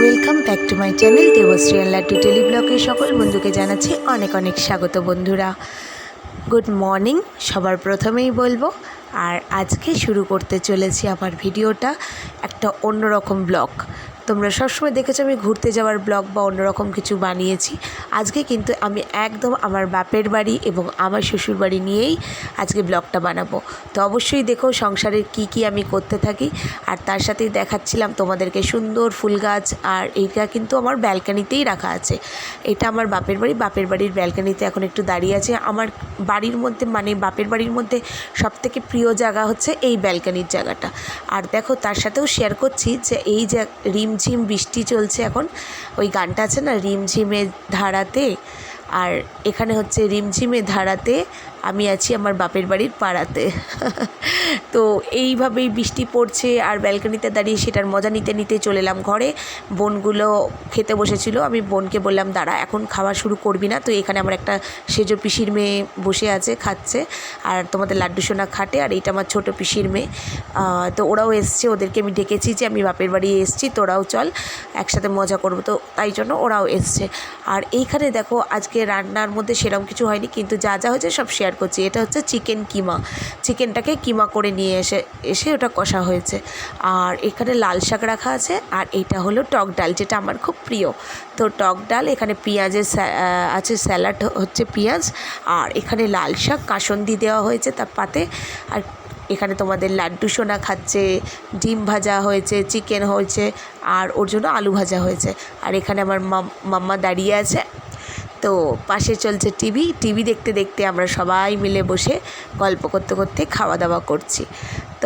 Welcome back to my channel Debashree Allah tele ব্লগের সকল বন্ধুকে জানাচ্ছি অনেক অনেক স্বাগত বন্ধুরা। গুড মর্নিং সবার প্রথমেই বলব, আর আজকে শুরু করতে চলেছি আমার ভিডিওটা একটা অন্যরকম ব্লগ তোমরা সবসময় দেখেছ আমি ঘুরতে যাওয়ার ব্লগ বা অন্যরকম কিছু বানিয়েছি। আজকে কিন্তু আমি একদম আমার বাপের বাড়ি এবং আমার শ্বশুর বাড়ি নিয়েই আজকে ব্লগটা বানাবো। তো অবশ্যই দেখো সংসারের কি কি আমি করতে থাকি। আর তার সাথেই দেখাচ্ছিলাম তোমাদেরকে সুন্দর ফুল গাছ আর এইটা কিন্তু আমার ব্যালকানিতেই রাখা আছে। এটা আমার বাপের বাড়ি, বাপের বাড়ির ব্যালকানিতে এখন একটু দাঁড়িয়ে আছে। আমার বাড়ির মধ্যে মানে বাপের বাড়ির মধ্যে সবথেকে প্রিয় জায়গা হচ্ছে এই ব্যালকানির জায়গাটা। আর দেখো তার সাথেও শেয়ার করছি যে এই যে রিমঝিম বৃষ্টি চলছে এখন। ওই গানটা আছে না, রিমঝিমে ধারাতে? আর এখানে হচ্ছে, রিমঝিমে ধারাতে আমি আছি আমার বাপের বাড়ির পাড়াতে। তো এইভাবেই বৃষ্টি পড়ছে আর ব্যালকনিতে দাঁড়িয়ে সেটার মজা নিতে নিতে চলে এলাম ঘরে। বোনগুলো খেতে বসেছিল, আমি বোনকে বললাম, দাঁড়া, এখন খাওয়া শুরু করবি না, তো এখানে আমার একটা সেজো পিসির মেয়ে বসে আছে, খাচ্ছে, আর তোমাদের লাড্ডু সোনা খাটে, আর এইটা আমার ছোটো পিসির মেয়ে। তো ওরাও এসছে, ওদেরকে আমি ডেকেছি যে আমি বাপের বাড়ি এসছি, তোরাও চল, একসাথে মজা করব, তো তাই জন্য ওরাও এসছে। আর এইখানে দেখো, আজকে রান্নার মধ্যে সেরকম কিছু হয়নি, কিন্তু যা যা হয়েছে সব শেয়ার করছি, এটা হচ্ছে চিকেন কিমা। চিকেনটাকে কিমা করে নিয়ে এসে এসে ওটা কষা হয়েছে। আর এখানে লাল শাক রাখা আছে, আর এটা হলো টক ডাল, যেটা আমার খুব প্রিয়। তো টক ডাল, এখানে পেঁয়াজের আছে স্যালাড হচ্ছে পেঁয়াজ, আর এখানে লাল শাক, কাসন্দি দেওয়া হয়েছে তার পাতে। আর এখানে তোমাদের লাড্ডু সোনা খাচ্ছে, ডিম ভাজা হয়েছে, চিকেন হয়েছে, আর ওর জন্য আলু ভাজা হয়েছে। আর এখানে আমার মাম- মাম্মা দাঁড়িয়ে আছে। তো পাশে চলছে টিভি। টিভি দেখতে দেখতে আমরা সবাই মিলে বসে গল্প করতে করতে খাওয়া দাওয়া করছি।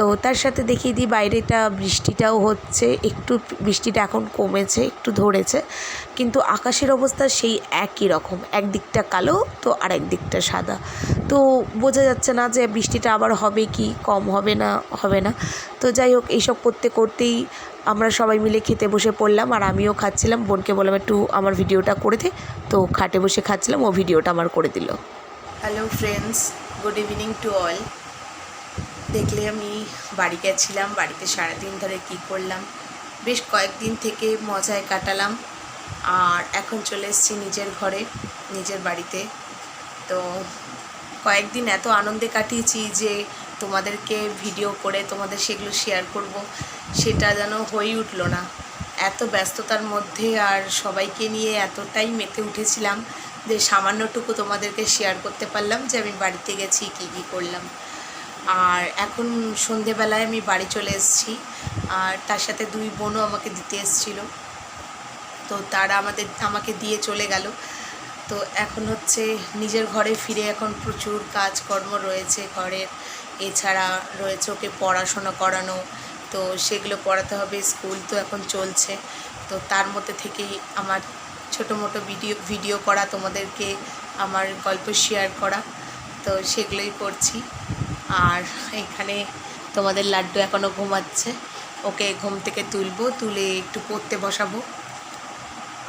তো তার সাথে দেখিয়ে দিই বাইরেটা, বৃষ্টিটাও হচ্ছে, একটু বৃষ্টিটা এখন কমেছে, একটু ধরেছে, কিন্তু আকাশের অবস্থা সেই একই রকম, একদিকটা কালো, তো আর একদিকটা সাদা। তো বোঝা যাচ্ছে না যে বৃষ্টিটা আবার হবে কি, কম হবে না হবে না। তো যাই হোক, এইসব করতে করতেই আমরা সবাই মিলে খেতে বসে পড়লাম, আর আমিও খাচ্ছিলাম, বোনকে বললাম একটু আমার ভিডিওটা করে দে। তো খাটে বসে খাচ্ছিলাম, ও ভিডিওটা আমার করে দিল। Hello friends good evening to all দেখলে আমি বাড়ি গেছিলাম, বাড়িতে সারাদিন ধরে কী করলাম? বেশ কয়েকদিন থেকে মজায় কাটালাম। আর এখন চলে এসেছি নিজের ঘরে, নিজের বাড়িতে। তো কয়েকদিন এত আনন্দে কাটিয়েছি যে তোমাদেরকে ভিডিও করে, তোমাদের সেগুলো শেয়ার করব, সেটা যেন হয়ে উঠল না। এত ব্যস্ততার মধ্যে আর সবাইকে নিয়ে এতটাই মেতে উঠেছিলাম যে সামান্যটুকু তোমাদেরকে শেয়ার করতে পারলাম যে আমি বাড়িতে গেছি, কী কী করলাম। আর এখন সন্ধেবেলায় আমি বাড়ি চলে এসেছি। আর তার সাথে দুই বোনও আমাকে দিতে এসেছিল। তো তারা আমাদের, আমাকে দিয়ে চলে গেল। তো এখন হচ্ছে নিজের ঘরে ফিরে এখন প্রচুর কাজকর্ম রয়েছে ঘরের। এছাড়া রয়েছে ওকে পড়াশোনা করানো। তো সেগুলো পড়াতে হবে, স্কুল তো এখন চলছে। তো তার মধ্যে থেকেই আমার ছোটো মোটো ভিডিও ভিডিও করা, তোমাদেরকে আমার গল্প শেয়ার করা। তো সেগুলোই করছি। আর এখানে তোমাদের লাড্ডু এখনও ঘুমাচ্ছে। ওকে ঘুম থেকে তুলবো, তুলে একটু পড়তে বসাবো।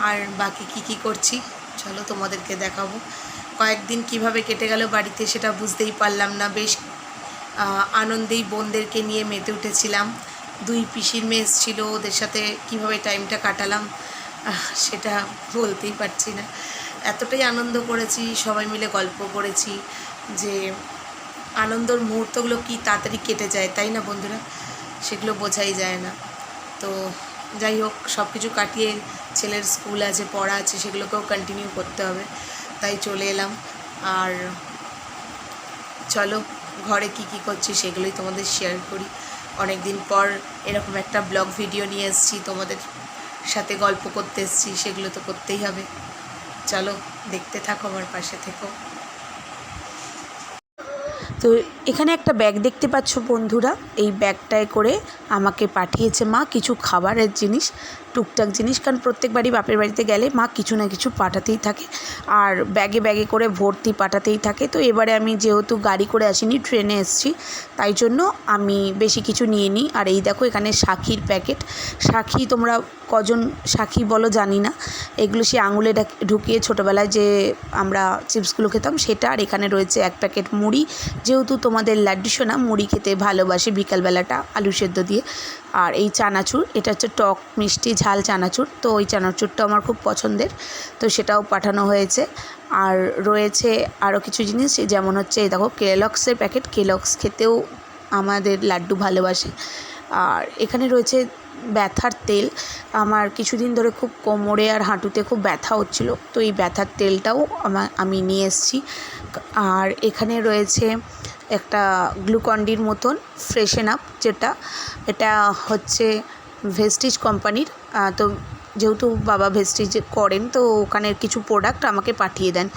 আর বাকি কি কি করছি, চলো তোমাদেরকে দেখাবো। কয়েকদিন কীভাবে কেটে গেল বাড়িতে সেটা বুঝতেই পারলাম না। বেশ আনন্দেই বোনদেরকে নিয়ে মেতে উঠেছিলাম। দুই পিসির মেয়ে ছিল ওদের সাথে কীভাবে টাইমটা কাটালাম সেটা বলতেই পারছি না। এতটাই আনন্দ করেছি, সবাই মিলে গল্প করেছি যে আনন্দর মুহূর্তগুলো কি তাড়াতাড়ি কেটে যায়, তাই না বন্ধুরা? সেগুলো বোঝাই যায় না। তো যাই হোক সব কিছু কাটিয়ে ছেলের স্কুল আছে, পড়া আছে, সেগুলোকেও কন্টিনিউ করতে হবে। তাই চলে এলাম। আর চলো, ঘরে কি কি করছি সেগুলোই তোমাদের শেয়ার করি। অনেক দিন পর এরকম একটা ব্লগ ভিডিও নিয়ে এসেছি, তোমাদের সাথে গল্প করতে এসেছি, সেগুলো তো করতেই হবে। চলো, দেখতে থাকো আমার পাশে থেকো। তো এখানে একটা ব্যাগ দেখতে পাচ্ছ বন্ধুরা। এই ব্যাগটায় করে আমাকে পাঠিয়েছে মা কিছু খাবারের জিনিস। টুকটাক জিনিস, কারণ প্রত্যেকবারই বাপের বাড়িতে গেলে মা কিছু না কিছু পাঠাতেই থাকে আর ব্যাগে ব্যাগে করে ভর্তি পাঠাতেই থাকে। তো এবারে আমি যেহেতু গাড়ি করে আসিনি, ট্রেনে এসেছি, তাই জন্য আমি বেশি কিছু নিয়ে নিই। আর এই দেখো এখানে সাক্ষীর প্যাকেট। সাক্ষী তোমরা কজন সাক্ষী বলো জানি না। এগুলো সে আঙুলে ঢুকিয়ে ছোটোবেলায় যে আমরা চিপসগুলো খেতাম, সেটা আর এখানে রয়েছে এক প্যাকেট মুড়ি। যেহেতু তোমাদের লাড্ডু সোনা, মুড়ি খেতে ভালোবাসে বিকালবেলাটা আলু সেদ্ধ দিয়ে। আর এই চানাচুর, এটা হচ্ছে টক মিষ্টি ঝাল চানাচুর, তো ওই চানাচুরটা আমার খুব পছন্দের, তো সেটাও পাঠানো হয়েছে। আর রয়েছে আরও কিছু জিনিস, যেমন হচ্ছে এই দেখো কেলক্সের প্যাকেট, কেলক্স খেতেও আমাদের লাড্ডু ভালোবাসে। আর এখানে রয়েছে ব্যথার তেল, আমার কিছুদিন ধরে খুব কোমরে আর হাঁটুতে খুব ব্যথা হচ্ছিল, তো এই ব্যথার তেলটাও আমা, আমি নিয়ে এসেছি। আর এখানে রয়েছে একটা গ্লুকন্ডির মতন ফ্রেশেন আপ যেটা, এটা হচ্ছে ভেস্টিজ কোম্পানির। তো যেহেতু বাবা ভেস্টিজ করেন, তো ওখানে কিছু প্রোডাক্ট আমাকে পাঠিয়ে দেন।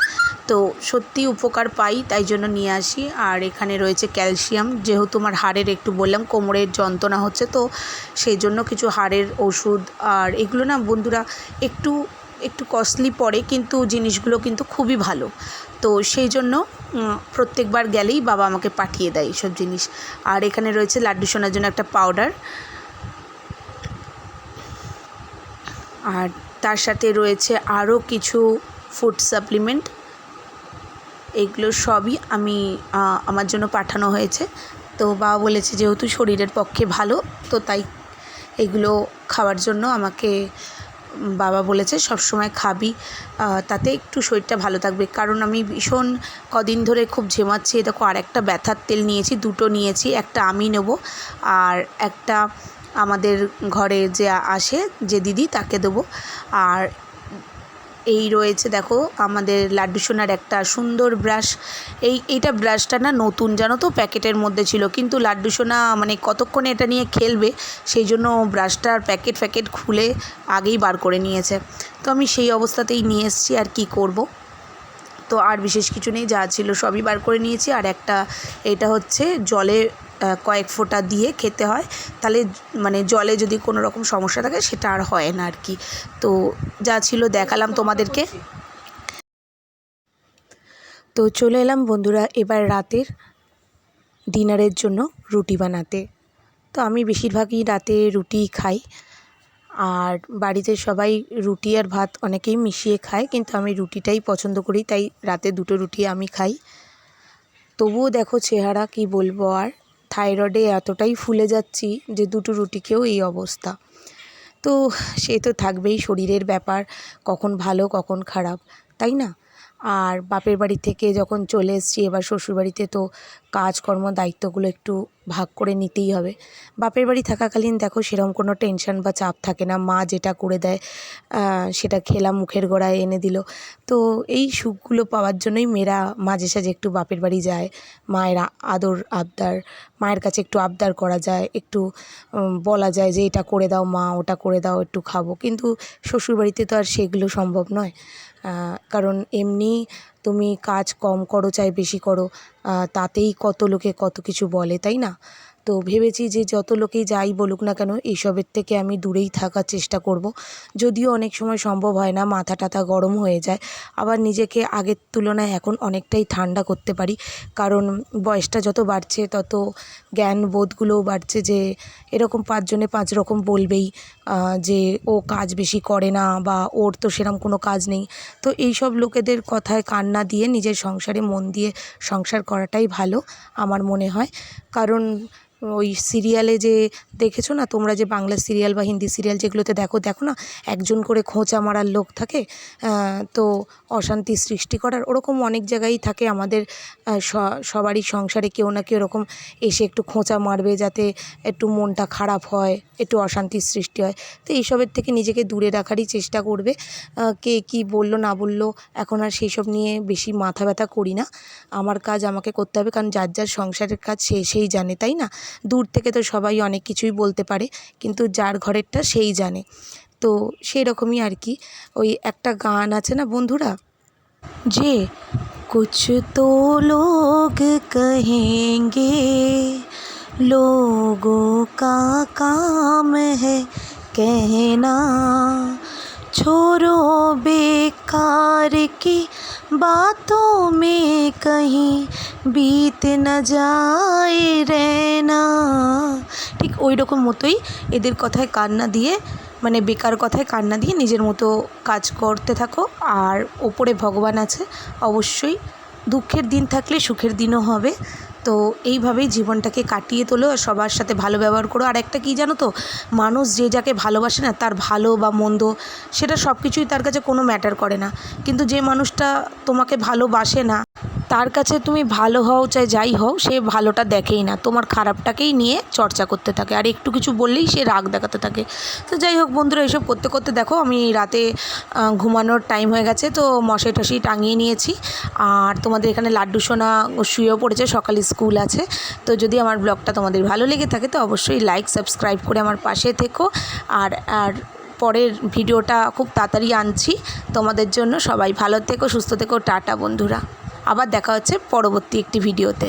তো সত্যি উপকার পাই, তাই জন্য নিয়ে আসি। আর এখানে রয়েছে ক্যালসিয়াম যেহেতু আমার হাড়ের একটু বললাম, কোমরের যন্ত্রণা হচ্ছে, তো সেই জন্য কিছু হাড়ের ওষুধ। আর এগুলো না বন্ধুরা একটু একটু কস্টলি পড়ে, কিন্তু জিনিসগুলো কিন্তু খুবই ভালো। তো সেই জন্য প্রত্যেকবার গেলেই বাবা আমাকে পাঠিয়ে দেয় এইসব জিনিস। আর এখানে রয়েছে লাড্ডু সোনার জন্য একটা পাউডার আর তার সাথে রয়েছে আরও কিছু ফুড সাপ্লিমেন্ট এগুলো সবই আমি আমার জন্য পাঠানো হয়েছে। তো বাবা বলেছে যেহেতু শরীরের পক্ষে ভালো, তো তাই এগুলো খাওয়ার জন্য আমাকে বাবা বলেছে, সব সময় খাবি তাতে একটু শরীরটা ভালো থাকবে। কারণ আমি ভীষণ কদিন ধরে খুব ঝেমাচ্ছি দেখো আর একটা ব্যথার তেল নিয়েছি, দুটো নিয়েছি, একটা আমি নেব আর একটা আমাদের ঘরে যে আসে যে দিদি, তাকে দেবো। আর এই রয়েছে, দেখো, আমাদের লাড্ডু সোনার একটা সুন্দর ব্রাশ এই, এইটা ব্রাশটা না নতুন, জানো তো, প্যাকেটের মধ্যে ছিল। কিন্তু লাড্ডু সোনা মানে কতক্ষণে এটা নিয়ে খেলবে, সেই জন্য ব্রাশটার প্যাকেট ফ্যাকেট খুলে আগেই বার করে নিয়েছে। তো আমি সেই অবস্থাতেই নিয়ে এসেছি, আর কি করব? তো আর বিশেষ কিছু নেই, যা ছিল সবই বার করে নিয়েছি। আর একটা, এটা হচ্ছে জলে কয়েক ফোঁটা দিয়ে খেতে হয়। তাহলে মানে জলে যদি কোনো রকম সমস্যা থাকে, সেটা আর হয় না আর কি। তো যা ছিল দেখালাম তোমাদেরকে। তো চলে এলাম বন্ধুরা এবার রাতের ডিনারের জন্য রুটি বানাতে। তো আমি বেশিরভাগই রাতে রুটি খাই। আর বাড়িতে সবাই রুটি আর ভাত অনেকেই মিশিয়ে খায়, কিন্তু আমি রুটিটাই পছন্দ করি, তাই রাতে দুটো রুটি আমি খাই। তবুও দেখো চেহারা কি বলব আর। থাইরয়েডে এতটাই ফুলে যাচ্ছি যে দুটো রুটিকেও এই অবস্থা। তো সে তো থাকবেই, শরীরের ব্যাপার, কখন ভালো, কখন খারাপ, তাই না? আর বাপের বাড়ি থেকে যখন চলে এসছি, এবার শ্বশুরবাড়িতে তো কাজকর্ম, দায়িত্বগুলো একটু ভাগ করে নিতেই হবে। বাপের বাড়ি থাকাকালীন দেখো সেরকম কোনো টেনশন বা চাপ থাকে না। মা যেটা করে দেয় সেটা খেলাম মুখের গোড়ায় এনে দিল। তো এই সুখগুলো পাওয়ার জন্যই মেয়েরা মাঝে সাঝে একটু বাপের বাড়ি যায়। মায়ের আদর, আবদার, মায়ের কাছে একটু আবদার করা যায়। একটু বলা যায় যে এটা করে দাও মা, ওটা করে দাও, একটু খাব। কিন্তু শ্বশুরবাড়িতে তো আর সেগুলো সম্ভব নয়। কারণ এমনি তুমি কাজ কম করো, চাই বেশি করো তাতেই কত লোকে কত কিছু বলে, তাই না? তো ভেবেছি যে যত লোকেই যাই বলুক না কেন এইসবের থেকে আমি দূরেই থাকার চেষ্টা করব। যদিও অনেক সময় সম্ভব হয় না, মাথা টাথা গরম হয়ে যায়। আবার নিজেকে আগের তুলনায় এখন অনেকটাই ঠান্ডা করতে পারি। কারণ বয়সটা যত বাড়ছে, তত জ্ঞান বোধগুলোও বাড়ছে যে, এরকম পাঁচজনে পাঁচ রকম বলবেই যে ও কাজ বেশি করে না বা ওর তো সেরকম কোনো কাজ নেই। তো এই সব লোকেদের কথায় কান না দিয়ে নিজের সংসারে মন দিয়ে সংসার করাটাই ভালো, আমার মনে হয়। কারণ ওই সিরিয়ালে যে দেখেছ না? তোমরা যে বাংলা সিরিয়াল বা হিন্দি সিরিয়াল যেগুলোতে দেখো দেখো না? একজন করে খোঁচা মারার লোক থাকে তো অশান্তি সৃষ্টি করার ওরকম অনেক জায়গায়ই থাকে আমাদের সবারই সংসারে কেউ না কেউ ওরকম এসে একটু খোঁচা মারবে যাতে একটু মনটা খারাপ হয়, একটু অশান্তির সৃষ্টি হয়। তো এইসবের থেকে নিজেকে দূরে রাখারই চেষ্টা করবে কে কী বলল না বলল, এখন আর সেই সব নিয়ে বেশি মাথা ব্যথা করি না। আমার কাজ আমাকে করতে হবে, কারণ যার যার সংসারের কাজ সে সেই জানে, তাই না? দূর থেকে তো সবাই অনেক কিছুই বলতে পারে কিন্তু যার ঘরেরটা সেই জানে তো সেই রকমই আর কি ওই একটা গান আছে না বন্ধুরা যে কুছ তো লোক কহেঙ্গে লোগো কা কাম है कहना छोड़ो बेकार की बातों में कहीं বিত না যায় রে না ঠিক ওই রকম মতোই এদের কথায় কান্না দিয়ে মানে বেকার কথায় কান্না দিয়ে নিজের মতো কাজ করতে থাকো আর ওপরে ভগবান আছে অবশ্যই দুঃখের দিন থাকলে সুখের দিনও হবে। তো এইভাবেই জীবনটাকে কাটিয়ে তোলো, আর সবার সাথে ভালো ব্যবহার করো। আর একটা কী জানো তো, মানুষ যে যাকে ভালোবাসে না, তার ভালো বা মন্দ, সেটা সব কিছুই তার কাছে কোনো ম্যাটার করে না। কিন্তু যে মানুষটা তোমাকে ভালোবাসে না তার কাছে তুমি ভালো হও, চাই যাই হও, সে ভালোটা দেখেই না। তোমার খারাপটাকেই নিয়ে চর্চা করতে থাকে। আর একটু কিছু বললেই সে রাগ দেখাতে থাকে। তো যাই হোক বন্ধুরা, এসব করতে করতে দেখো, আমি রাতে ঘুমানোর টাইম হয়ে গেছে, তো মশাই টশাই টাঙিয়ে নিয়েছি। আর তোমাদের এখানে লাড্ডু সোনা শুয়েও পড়েছে, সকালে স্কুল আছে। তো যদি আমার ব্লগটা তোমাদের ভালো লেগে থাকে, তো অবশ্যই লাইক সাবস্ক্রাইব করে আমার পাশে থেকো। আর আর পরের ভিডিওটা খুব তাড়াতাড়ি আনছি। তোমাদের জন্য সবাই ভালো থেকো, সুস্থ থেকো। টাটা বন্ধুরা। আবার দেখা হচ্ছে পরবর্তী একটি ভিডিওতে।